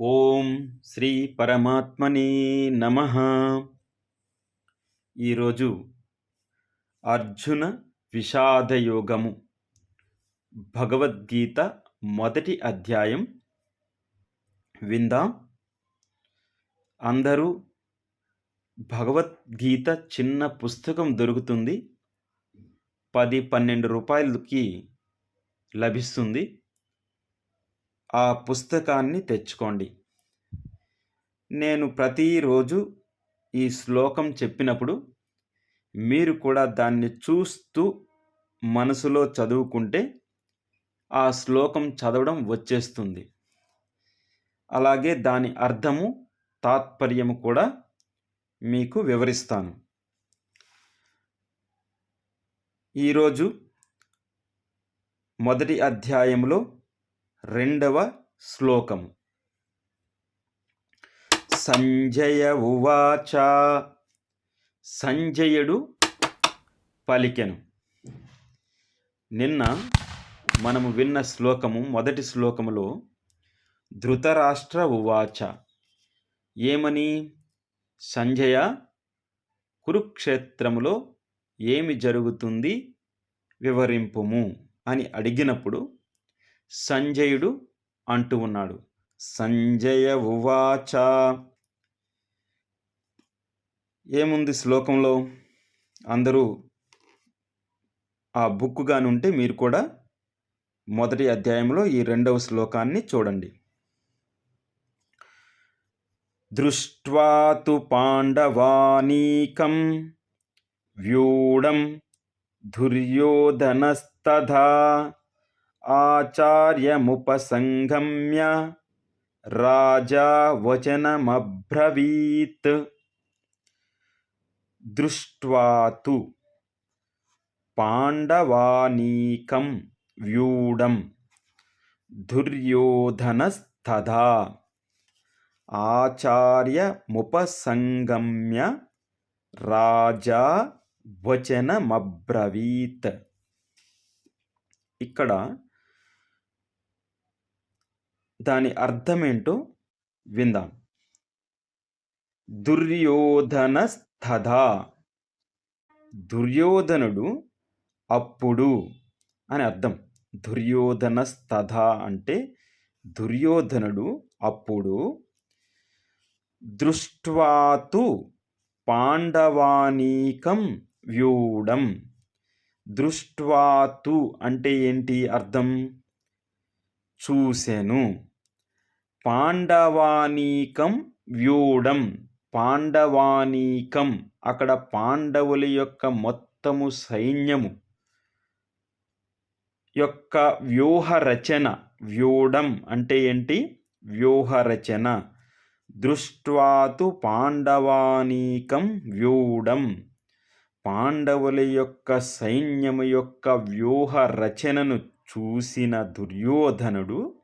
ఓం శ్రీ పరమాత్మనే నమ. ఈరోజు అర్జున విషాదయోగము. భగవద్గీత మొదటి అధ్యాయం విందాం. అందరూ భగవద్గీత చిన్న పుస్తకం దొరుకుతుంది. పది పన్నెండు రూపాయలకి లభిస్తుంది. ఆ పుస్తకాన్ని తెచ్చుకోండి. నేను ప్రతిరోజు ఈ శ్లోకం చెప్పినప్పుడు మీరు కూడా దాన్ని చూస్తూ మనసులో చదువుకుంటే ఆ శ్లోకం చదవడం వచ్చేస్తుంది. అలాగే దాని అర్థము తాత్పర్యము కూడా మీకు వివరిస్తాను. ఈరోజు మొదటి అధ్యాయంలో రెండవ శ్లోకము సంజయ ఉవాచ. సంజయుడు పలికెను. నిన్న మనము విన్న శ్లోకము మొదటి శ్లోకములో ధృతరాష్ట్ర ఉవాచ. ఏమని? సంజయ కురుక్షేత్రములో ఏమి జరుగుతుంది? వివరింపుము అని అడిగినప్పుడు సంజయుడు అంటూ ఉన్నాడు. సంజయ ఉవాచ. ఏముంది శ్లోకంలో? అందరూ ఆ బుక్ ఉంటే మీరు కూడా మొదటి అధ్యాయంలో ఈ రెండవ శ్లోకాన్ని చూడండి. దృష్ట్వా తు పాండవానీకం వ్యూఢం దుర్యోధనస్తథా ఆచార్యముపసంగమ్య రాజా వచనమబ్రవీత్ దృష్ట్వాతు పాండవానీకం వ్యూఢం దుర్యోధనస్తథా ఆచార్యముపసంగమ్య రాజా వచనమబ్రవీత్ ఇక్కడ దాని అర్థమేంటో విందాం. దుర్యోధన స్థధా దుర్యోధనుడు అప్పుడు అని అర్థం. దుర్యోధనస్థథ అంటే దుర్యోధనుడు అప్పుడు దృష్ట్వాతు పాండవానీకం వ్యూఢం. దృష్ట్వాతు అంటే ఏంటి అర్థం? చూసెను. పాండవానీకం వ్యూఢం. పాండవానీకం అక్కడ పాండవుల యొక్క మొత్తము సైన్యము యొక్క వ్యూహరచన. వ్యూఢం అంటే ఏంటి? వ్యూహరచన. దృష్ట్వాతు పాండవానీకం వ్యూఢం. పాండవుల యొక్క సైన్యము యొక్క వ్యూహ రచనను చూసిన దుర్యోధనుడు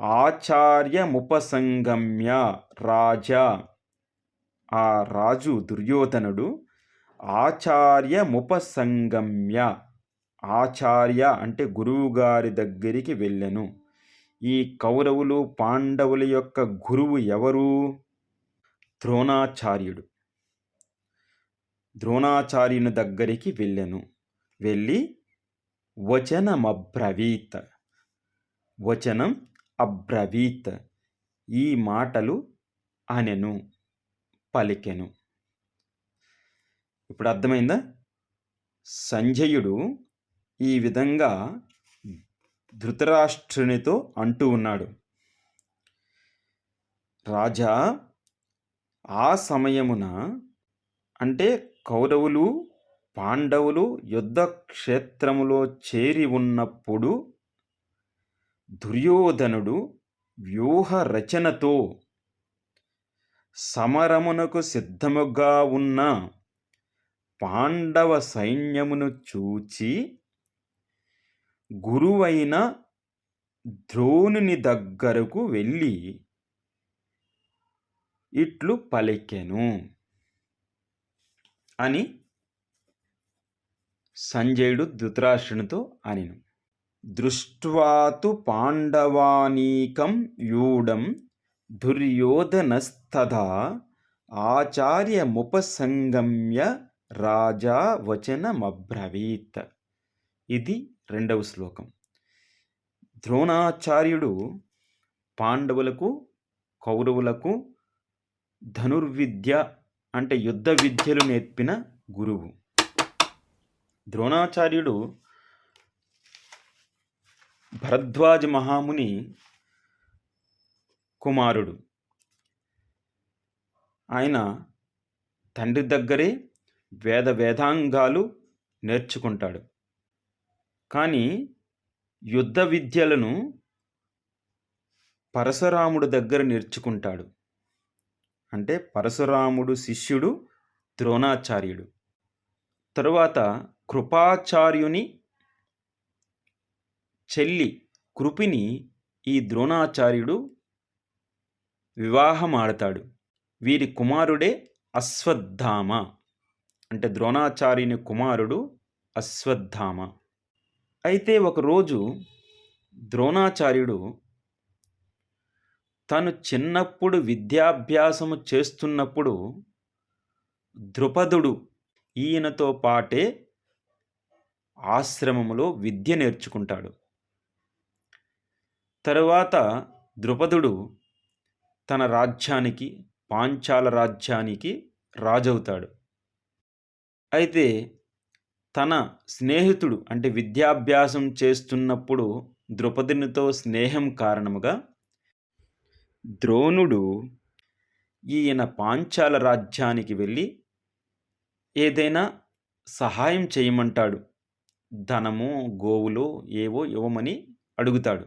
ఆచార్యముపసంగమ్య రాజా ఆ రాజు దుర్యోధనుడు ఆచార్యముపసంగమ్య ఆచార్య అంటే గురువుగారి దగ్గరికి వెళ్ళెను. ఈ కౌరవులు పాండవుల యొక్క గురువు ఎవరు? ద్రోణాచార్యుడు. ద్రోణాచార్యుని దగ్గరికి వెళ్ళెను. వెళ్ళి వచనమబ్రవీత్ వచనం అబ్రవీత్. ఈ మాటలు అనెను పలికెను. ఇప్పుడు అర్థమైందా? సంజయుడు ఈ విధంగా ధృతరాష్ట్రునితో అంటూ ఉన్నాడు. రాజా ఆ సమయమున అంటే కౌరవులు పాండవులు యుద్ధ క్షేత్రములో చేరి ఉన్నప్పుడు దుర్యోధనుడు వ్యూహరచనతో సమరమునకు సిద్ధముగా ఉన్న పాండవ సైన్యమును చూచి గురువైన ద్రోణుని దగ్గరకు వెళ్ళి ఇట్లు పలికెను అని సంజయుడు ధృతరాష్ట్రునితో అనిను. దృష్ట్వాతు పాండవానీకం యూఢం దుర్యోధనస్తథా ఆచార్యముపసంగమ్య రాజా వచనమబ్రవీత్ ఇది రెండవ శ్లోకం. ద్రోణాచార్యుడు పాండవులకు కౌరవులకు ధనుర్విద్య అంటే యుద్ధ విద్యలు నేర్పిన గురువు. ద్రోణాచార్యుడు భరద్వాజ మహాముని కుమారుడు. ఆయన తండ్రి దగ్గరే వేద వేదాంగాలు నేర్చుకుంటాడు. కానీ యుద్ధ విద్యలను పరశురాముడు దగ్గర నేర్చుకుంటాడు. అంటే పరశురాముడు శిష్యుడు ద్రోణాచార్యుడు. తరువాత కృపాచార్యుని చెల్లి కృపిని ఈ ద్రోణాచార్యుడు వివాహం ఆడతాడు వీరి కుమారుడే అశ్వత్థామ. అంటే ద్రోణాచార్యుని కుమారుడు అశ్వత్థామ. అయితే ఒకరోజు ద్రోణాచార్యుడు తను చిన్నప్పుడు విద్యాభ్యాసము చేస్తున్నప్పుడు ద్రుపదుడు ఈయనతో పాటే ఆశ్రమములో విద్య నేర్చుకుంటాడు. తరువాత ద్రుపదుడు తన రాజ్యానికి పాంచాల రాజ్యానికి రాజవుతాడు. అయితే తన స్నేహితుడు అంటే విద్యాభ్యాసం చేస్తున్నప్పుడు ద్రుపదునితో స్నేహం కారణముగా ద్రోణుడు ఈయన పాంచాల రాజ్యానికి వెళ్ళి ఏదైనా సహాయం చేయమంటాడు. ధనము గోవులు ఏవో ఇవ్వమని అడుగుతాడు.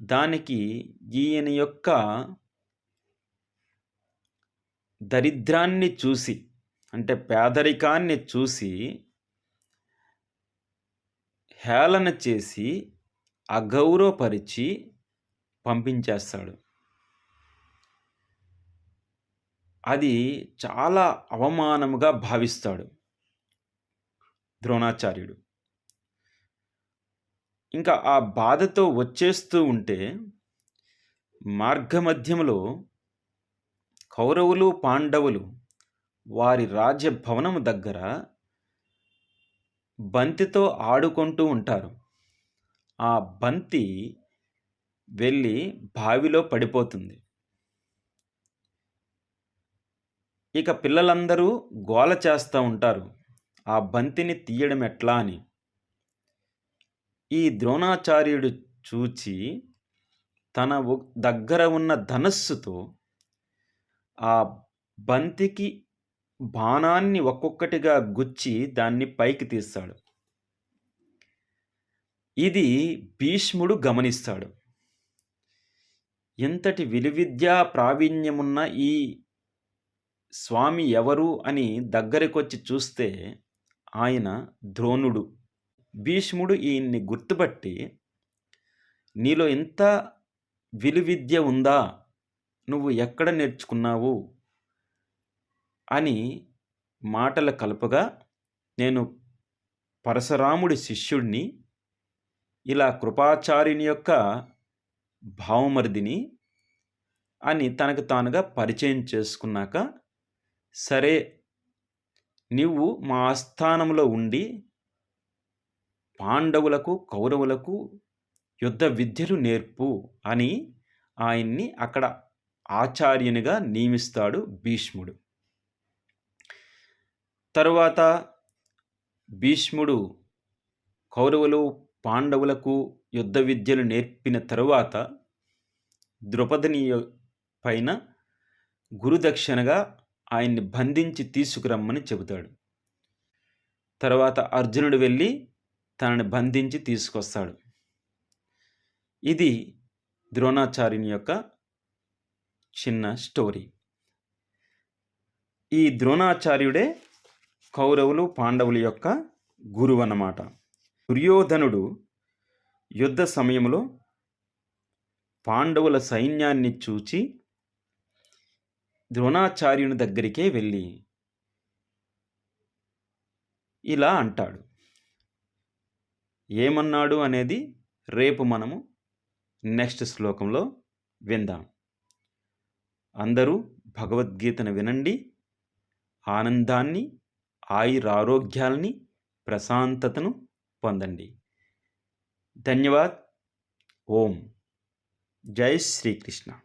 దానికి ఈయన యొక్క దరిద్రాన్ని చూసి అంటే పేదరికాన్ని చూసి హేళన చేసి అగౌరవపరిచి పంపించేస్తాడు. అది చాలా అవమానముగా భావిస్తాడు. ద్రోణాచార్యుడు. ఇంకా ఆ బాధతో వచ్చేస్తూ ఉంటే మార్గమధ్యంలో కౌరవులు పాండవులు వారి రాజ్యభవనము దగ్గర బంతితో ఆడుకుంటూ ఉంటారు. ఆ బంతి వెళ్ళి బావిలో పడిపోతుంది. ఇక పిల్లలందరూ గోల చేస్తూ ఉంటారు. ఆ బంతిని తీయడం ఎట్లా అని? ఈ ద్రోణాచార్యుడు చూచి తన దగ్గర ఉన్న ధనస్సుతో ఆ బంతికి బాణాన్ని ఒక్కొక్కటిగా గుచ్చి దాన్ని పైకి తీస్తాడు. ఇది భీష్ముడు గమనిస్తాడు. ఎంతటి విలువిద్యా ప్రావీణ్యమున్న ఈ స్వామి ఎవరు అని దగ్గరకొచ్చి చూస్తే ఆయన ద్రోణుడు. భీష్ముడు ఈయన్ని గుర్తుపట్టి నీలో ఎంత విలువిద్య ఉందా? నువ్వు ఎక్కడ నేర్చుకున్నావు? అని మాటల కలపగా నేను పరశురాముడి శిష్యుడిని ఇలా కృపాచార్యుని యొక్క భావమరిదిని అని తనకు తానుగా పరిచయం చేసుకున్నాక సరే నీవు మా ఆస్థానంలో ఉండి పాండవులకు కౌరవులకు యుద్ధ విద్యలు నేర్పు అని ఆయన్ని అక్కడ ఆచార్యునిగా నియమిస్తాడు భీష్ముడు. తరువాత భీష్ముడు కౌరవులు పాండవులకు యుద్ధ విద్యలు నేర్పిన తరువాత ద్రౌపదిని పైన గురుదక్షిణగా ఆయన్ని బంధించి తీసుకురమ్మని చెబుతాడు. తర్వాత అర్జునుడు వెళ్ళి తనని బంధించి తీసుకొస్తాడు. ఇది ద్రోణాచార్యుని యొక్క చిన్న స్టోరీ. ఈ ద్రోణాచార్యుడే కౌరవులు పాండవుల యొక్క గురువు అన్నమాట దుర్యోధనుడు యుద్ధ సమయంలో పాండవుల సైన్యాన్ని చూచి ద్రోణాచార్యుని దగ్గరికే వెళ్ళి ఇలా అంటాడు. ఏమన్నాడు అనేది రేపు మనము నెక్స్ట్ శ్లోకంలో విందాం. అందరూ భగవద్గీతను వినండి ఆనందాన్ని ఆయురారోగ్యాల్ని ప్రశాంతతను పొందండి. ధన్యవాద్. ఓం. జై శ్రీకృష్ణ.